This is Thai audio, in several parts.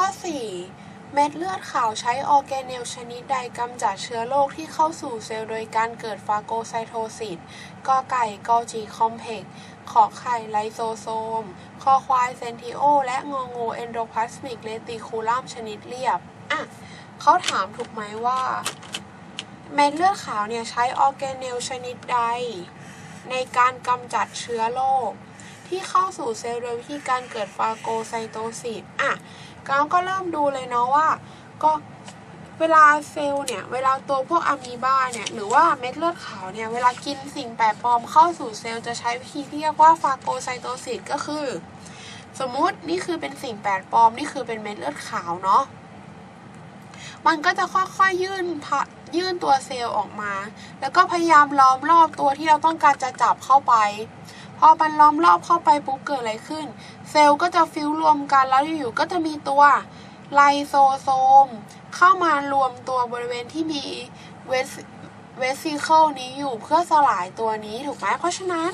ข้อ 4 เม็ดเลือดขาวใช้ออร์แกเนลชนิดใดกำจัดเชื้อโรคที่เข้าสู่เซลล์โดยการเกิดฟาโกไซโทซิสกอไก่กอจีคอมเพกขอไข่ไลโซโซม คอควายเซนทิโอ และงองูเอนโดพลาสมิกเรติคูลัมชนิดเรียบ อะเขาถามถูกไหมว่า เม็ดเลือดขาวเนี่ยใช้ออร์แกเนลชนิดใด ในการกำจัดเชื้อโรค ที่เข้าสู่เซลล์โดยวิธีการเกิดฟาโกไซโตซิสอะก้าก็เริ่มดูเลยเนาะว่า ก็เวลาเซลล์เนี่ย เวลาตัวพวกอะมีบาเนี่ย หรือว่าเม็ดเลือดขาวเนี่ย เวลากินสิ่งแปลกปลอมเข้าสู่เซลล์จะใช้วิธีที่เรียกว่าฟาโกไซโตซิสก็คือ สมมุตินี่คือเป็นสิ่งแปลกปลอม นี่คือเป็นเม็ดเลือดขาวเนาะมันก็จะค่อยๆยื่นพะยื่นตัวเซลล์ออกมา แล้วก็พยายามล้อมรอบตัวที่เราต้องการจะจับเข้าไป พอมันล้อมรอบเข้าไปปุ๊บเกิดอะไรขึ้น เซลล์ก็จะฟิวรวมกันแล้วอยู่ๆก็จะมีตัวไลโซโซม เข้ามารวมตัวบริเวณที่มีเวสเวสซิเคิลนี้อยู่เพื่อสลายตัวนี้ถูกไหมเพราะฉะนั้น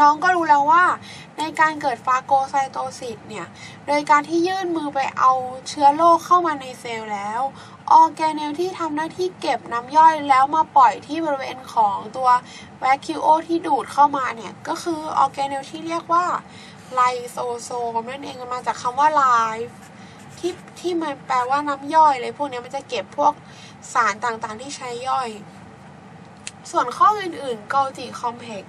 น้องก็รู้แล้วว่า ในการเกิดฟาโกไซโตซิสเนี่ย โดยการที่ยื่นมือไปเอาเชื้อโรคเข้ามาในเซลล์แล้วออร์แกเนลที่ทำหน้าที่เก็บน้ำย่อยแล้วมาปล่อยที่บริเวณของตัวแวคิโอที่ดูดเข้ามาเนี่ย ก็คือออร์แกเนลที่เรียกว่าไลโซโซมนั่นเองมันมาจากคำว่าไลฟ์ที่ที่มันแปลว่าน้ำย่อยเลยพวกนี้มันจะเก็บพวกสารต่างๆที่ใช้ย่อย ส่วนข้ออื่นๆ Golgi Complex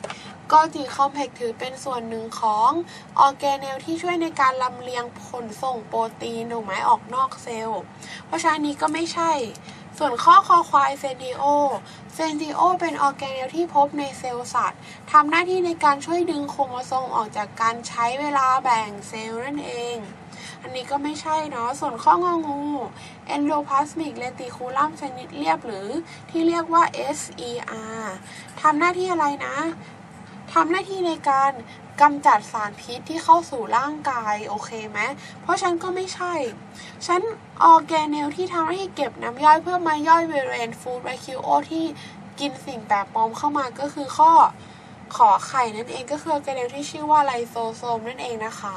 Golgi Complex ถือเป็นส่วนหนึ่งของออร์แกเนลที่ช่วยในการลำเลียงขนส่งโปรตีนถูกไหมออกนอกเซลล์ เพราะฉะนั้นนี้ก็ไม่ใช่ ส่วนข้อคอควายเซนติโอ เซนติโอเป็นออร์แกเนลที่พบในเซลล์สัตว์ทำหน้าที่ในการช่วยดึงโครโมโซมออกจากการใช้เวลาแบ่งเซลล์นั่นเองอันนี้ก็ไม่ใช่เนาะ ส่วนข้ององู endoplasmic reticulum ชนิดเรียบหรือที่เรียกว่า SER ทำหน้าที่อะไรนะ ทำหน้าที่ในการกำจัดสารพิษที่เข้าสู่ร่างกายโอเคไหมเพราะฉันก็ไม่ใช่ ฉันออแกเนลที่ทำหน้าที่เก็บน้ำย่อยเพื่อมาย่อยบริเวณฟู้ดไรคิโอที่กินสิ่งแปลกปลอมเข้ามาก็คือข้อขอไข่นั่นเองก็คือออแกเนลที่ชื่อว่าไลโซโซมนั่นเองนะคะ